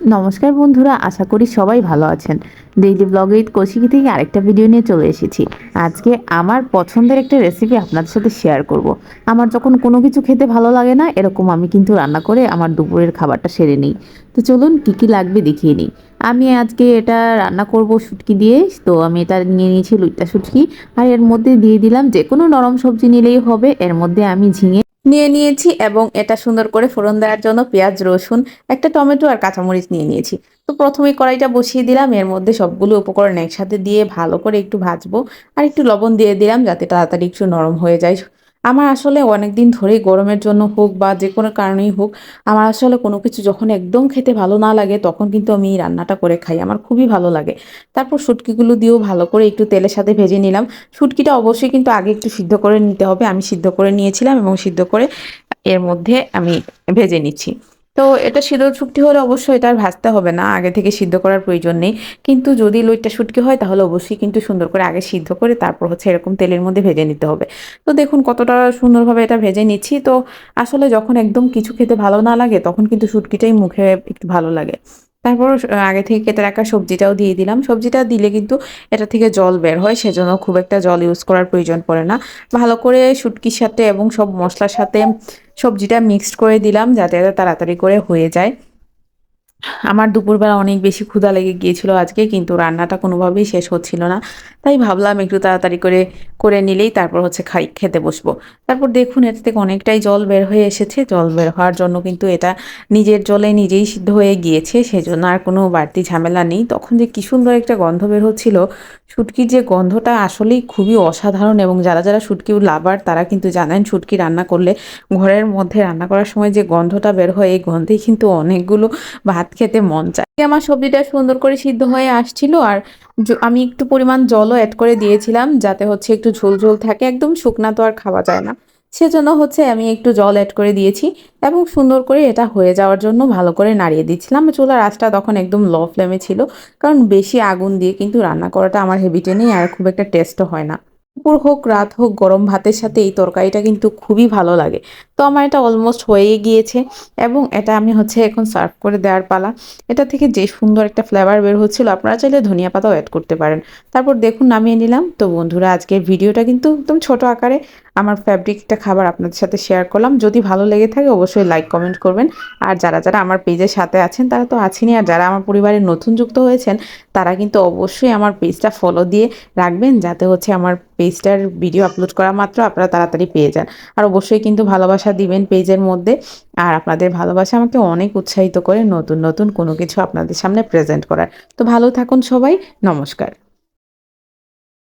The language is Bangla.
নমস্কার বন্ধুরা, আশা করি সবাই ভালো আছেন। ডেইলি ব্লগ উইথ কৌশিকি থেকে আরেকটা ভিডিও নিয়ে চলে এসেছি। আজকে আমার পছন্দের একটা রেসিপি আপনাদের সাথে শেয়ার করব। আমার যখন কোনো কিছু খেতে ভালো লাগে না, এরকম আমি কিন্তু রান্না করে আমার দুপুরের খাবারটা সেরে নিই। তো চলুন কী কী লাগবে দেখিয়ে নিই। আমি আজকে এটা রান্না করব শুটকি দিয়ে, তো আমি এটা নিয়ে নিয়েছি লুইটা শুটকি। আর এর মধ্যে দিয়ে দিলাম যে কোনো নরম সবজি নিলেই হবে, এর মধ্যে আমি ঝিঙে নিয়ে নিয়েছি এবং এটা সুন্দর করে ফোড়ন দেওয়ার জন্য পেঁয়াজ, রসুন, একটা টমেটো আর কাঁচামরিচ নিয়ে নিয়েছি। তো প্রথমে কড়াইটা বসিয়ে দিলাম, এর মধ্যে সবগুলো উপকরণ একসাথে দিয়ে ভালো করে একটু ভাজবো আর একটু লবণ দিয়ে দিলাম যাতে তাড়াতাড়ি একটু নরম হয়ে যায়। আমার আসলে অনেক দিন ধরেই গরমের জন্য হোক বা যে কোনো কারণেই হোক, আমার আসলে কোনো কিছু যখন একদম খেতে ভালো না লাগে, তখন কিন্তু আমি এই রান্নাটা করে খাই। আমার খুবই ভালো লাগে। তারপর শুটকিগুলো দিয়েও ভালো করে একটু তেলের সাথে ভেজে নিলাম। শুটকিটা অবশ্যই কিন্তু আগে একটু সিদ্ধ করে নিতে হবে। আমি সিদ্ধ করে নিয়েছিলাম এবং সিদ্ধ করে এর মধ্যে আমি ভেজে নিচ্ছি। তো এটা সিদ্ধ শুটকি হলে অবশ্যই এটা আর ভাজতে হবে না, আগে থেকে সিদ্ধ করার প্রয়োজন নেই। কিন্তু যদি লইটা শুটকি হয় তাহলে অবশ্যই কিন্তু সুন্দর করে আগে সিদ্ধ করে তারপর হচ্ছে এরকম তেলের মধ্যে ভেজে নিতে হবে। তো দেখুন কতটা সুন্দরভাবে এটা ভেজে নিচ্ছি। তো আসলে যখন একদম কিছু খেতে ভালো না লাগে তখন কিন্তু শুটকিটাই মুখে একটু ভালো লাগে। তারপর আগে থেকে কেটে রাখা সবজিটাও দিয়ে দিলাম। সবজিটা দিলে কিন্তু এটা থেকে জল বের হয়, সেজন্য খুব একটা জল ইউজ করার প্রয়োজন পড়ে না। ভালো করে শুটকির সাথে এবং সব মশলার সাথে সবজিটা মিক্সড করে দিলাম, যাতে তাড়াতাড়ি করে হয়ে যায়। আমার দুপুরবেলা অনেক বেশি ক্ষুধা লেগে গিয়েছিল আজকে, কিন্তু রান্নাটা কোনোভাবেই শেষ হচ্ছিল না। তাই ভাবলাম একটু তাড়াতাড়ি করে করে নিলেই তারপর হচ্ছে খাই, খেতে বসবো। তারপর দেখুন এর থেকে অনেকটাই জল বের হয়ে এসেছে। জল বের হওয়ার জন্য কিন্তু এটা নিজের জলে নিজেই সিদ্ধ হয়ে গিয়েছে, সেজন্য আর কোনো বাড়তি ঝামেলা নেই। তখন যে কী সুন্দর একটা গন্ধ বের হচ্ছিল। শুটকির যে গন্ধটা আসলেই খুবই অসাধারণ এবং যারা যারা শুটকি লাভার, তারা কিন্তু জানেন শুটকি রান্না করলে ঘরের মধ্যে রান্না করার সময় যে গন্ধটা বের হয়, এই গন্ধেই কিন্তু অনেকগুলো ভাত খেতে মন চায়। আমার সবজিটা সুন্দর করে সিদ্ধ হয়ে আসছিল আর আমি একটু পরিমাণ জলও অ্যাড করে দিয়েছিলাম যাতে হচ্ছে একটু ঝোল ঝোল থাকে, একদম শুকনা তো আর খাওয়া যায় না। সেজন্য হচ্ছে আমি একটু জল অ্যাড করে দিয়েছি এবং সুন্দর করে এটা হয়ে যাওয়ার জন্য ভালো করে নাড়িয়ে দিচ্ছিলাম। চুলার আঁচটা তখন একদম লো ফ্লেমে ছিল, কারণ বেশি আগুন দিয়ে কিন্তু রান্না করাটা আমার হেবিটে নেই আর খুব একটা টেস্টও হয় না। দুপুর হোক, রাত হোক, গরম ভাতের সাথে এই তরকারিটা কিন্তু খুবই ভালো লাগে। তো আমার এটা অলমোস্ট হয়ে গিয়েছে এবং এটা আমি হচ্ছে এখন সার্ভ করে দেওয়ার পালা। এটা থেকে যে সুন্দর একটা ফ্লেভার বের হচ্ছিল, আপনারা চাইলে ধনিয়া পাতাও অ্যাড করতে পারেন। তারপর দেখুন নামিয়ে নিলাম। তো বন্ধুরা, আজকের ভিডিওটা কিন্তু একদম ছোট আকারে আমার ফ্যাব্রিকটা খাবার আপনাদের সাথে শেয়ার করলাম। যদি ভালো লেগে থাকে, অবশ্যই লাইক কমেন্ট করবেন। আর যারা যারা আমার পেজের সাথে আছেন, তারা তো আছেনই। আর যারা আমার পরিবারে নতুন যুক্ত হয়েছেন, তারা কিন্তু অবশ্যই আমার পেজটা ফলো দিয়ে রাখবেন, যাতে হচ্ছে আমার পেজটার ভিডিও আপলোড করা মাত্র আপনারা তাড়াতাড়ি পেয়ে যান। আর অবশ্যই কিন্তু ভালোবাসা দিবেন পেজের মধ্যে। আর আপনাদের ভালোবাসা আমাকে অনেক উৎসাহিত করে নতুন নতুন কোনো কিছু আপনাদের সামনে প্রেজেন্ট করার। তো ভালো থাকুন সবাই। নমস্কার।